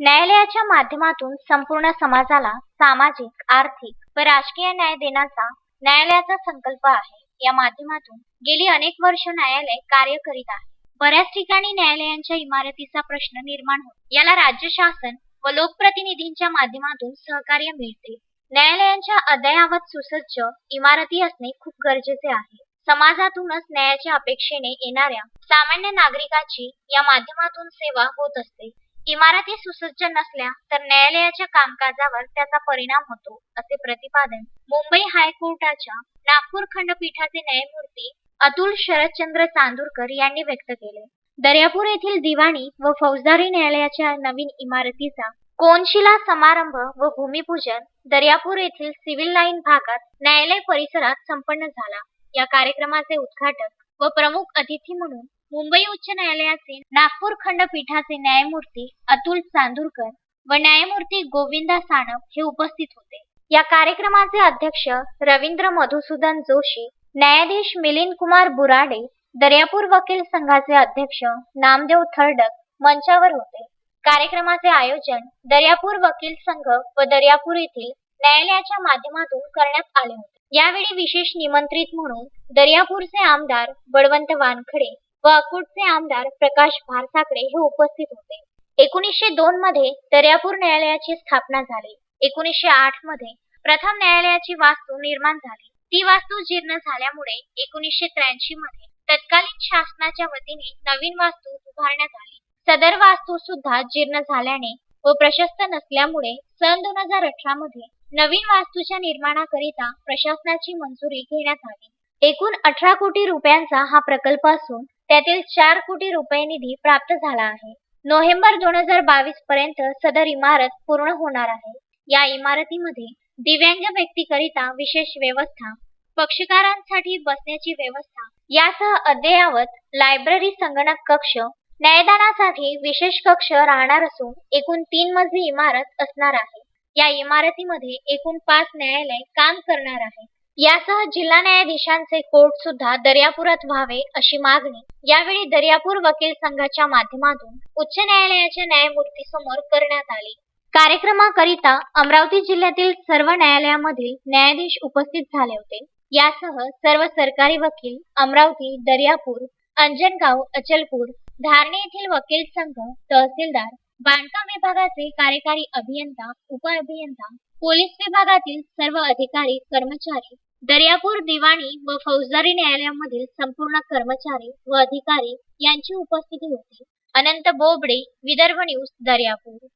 न्यायालयाच्या माध्यमातून संपूर्ण समाजाला सामाजिक आर्थिक व राजकीय न्याय देण्याचा न्यायालयाचा संकल्प आहे. या माध्यमातून गेली अनेक वर्ष न्यायालय कार्य करीत आहे. बऱ्याच ठिकाणी न्यायालयांच्या इमारतीचा प्रश्न निर्माण होतो. याला राज्य शासन व लोकप्रतिनिधींच्या माध्यमातून सहकार्य मिळते. न्यायालयांच्या अद्ययावत सुसज्ज इमारती असणे खूप गरजेचे आहे. समाजातूनच न्यायाच्या अपेक्षेने येणाऱ्या सामान्य नागरिकाची या माध्यमातून सेवा होत असते. इमारती सुसज्ज नसल्या तर न्यायालयाच्या कामकाजावर त्याचा परिणाम होतो असे प्रतिपादन मुंबई हायकोर्टाच्या नागपूर खंडपीठाचे न्यायमूर्ती अतुल शरदचंद्र चांदूरकर यांनी व्यक्त केले. दर्यापूर येथील दिवाणी व फौजदारी न्यायालयाच्या नवीन इमारतीचा कोनशिला समारंभ व भूमिपूजन दर्यापूर येथील सिव्हिल लाईन भागात न्यायालय परिसरात संपन्न झाला. या कार्यक्रमाचे उद्घाटक व प्रमुख अतिथी म्हणून मुंबई उच्च न्यायालयाचे नागपूर खंडपीठाचे न्यायमूर्ती अतुल चांदूरकर व न्यायमूर्ती गोविंदा सानप हे उपस्थित होते. या कार्यक्रमाचे अध्यक्ष रवींद्र मधुसूदन जोशी न्यायाधीश मिलिंद कुमार बुराडे दर्यापूर वकील संघाचे अध्यक्ष नामदेव थर्डक मंचावर होते. कार्यक्रमाचे आयोजन दर्यापूर वकील संघ व दर्यापूर येथील न्यायालयाच्या माध्यमातून करण्यात आले होते. यावेळी विशेष निमंत्रित म्हणून दर्यापूरचे आमदार बळवंत वानखडे व अकोटचे आमदार प्रकाश भारसाकडे हे उपस्थित होते. एकोणीसशे दोन मध्ये दर्यापूर न्यायालयाची स्थापना झाली. एकोणीसशे आठमध्ये प्रथम न्यायालयाची वास्तू निर्माण झाली. ती वास्तू जीर्ण झाल्यामुळे एकोणीसशे त्र्याऐंशी मध्ये तत्कालीन शासनाच्या वतीने नवीन वास्तू उभारण्यात आली. सदर वास्तू सुद्धा जीर्ण झाल्याने व प्रशस्त नसल्यामुळे सन दोन हजार अठरा मध्ये नवीन वास्तूच्या निर्माणाकरिता प्रशासनाची मंजुरी घेण्यात आली. एकूण अठरा कोटी रुपयांचा हा प्रकल्प असून त्यातील चार कोटी रुपये निधी प्राप्त झाला आहे. नोव्हेंबर दोन हजार बावीस पर्यंत सदर इमारत पूर्ण होणार आहे. या इमारतीमध्ये दिव्यांग व्यक्तीकरिता विशेष व्यवस्था पक्षकारांसाठी बसण्याची व्यवस्था यासह अद्ययावत लायब्ररी संगणक कक्ष न्यायदानासाठी विशेष कक्ष राहणार असून एकूण तीन मजली इमारत असणार आहे. या इमारतीमध्ये एकूण पाच न्यायालय काम करणार आहे. यासह जिल्हा न्यायाधीशांचे कोर्ट सुद्धा दर्यापुरात व्हावे अशी मागणी यावेळी दर्यापूर वकील संघाच्या माध्यमातून उच्च न्यायालयाच्या न्यायमूर्तीसमोर करण्यात आली. कार्यक्रमाकरिता अमरावती जिल्ह्यातील सर्व न्यायालयामधील न्यायाधीश उपस्थित झाले होते. यासह सर्व सरकारी वकील अमरावती दर्यापूर अंजनगाव अचलपूर धारणे येथील वकील संघ तहसीलदार बांधकाम विभागाचे कार्यकारी अभियंता उपअभियंता पोलीस विभागातील सर्व अधिकारी कर्मचारी दर्यापूर दिवाणी व फौजदारी न्यायालयामधील संपूर्ण कर्मचारी व अधिकारी यांची उपस्थिती होती. अनंत बोबडे विदर्भ न्यूज दर्यापूर.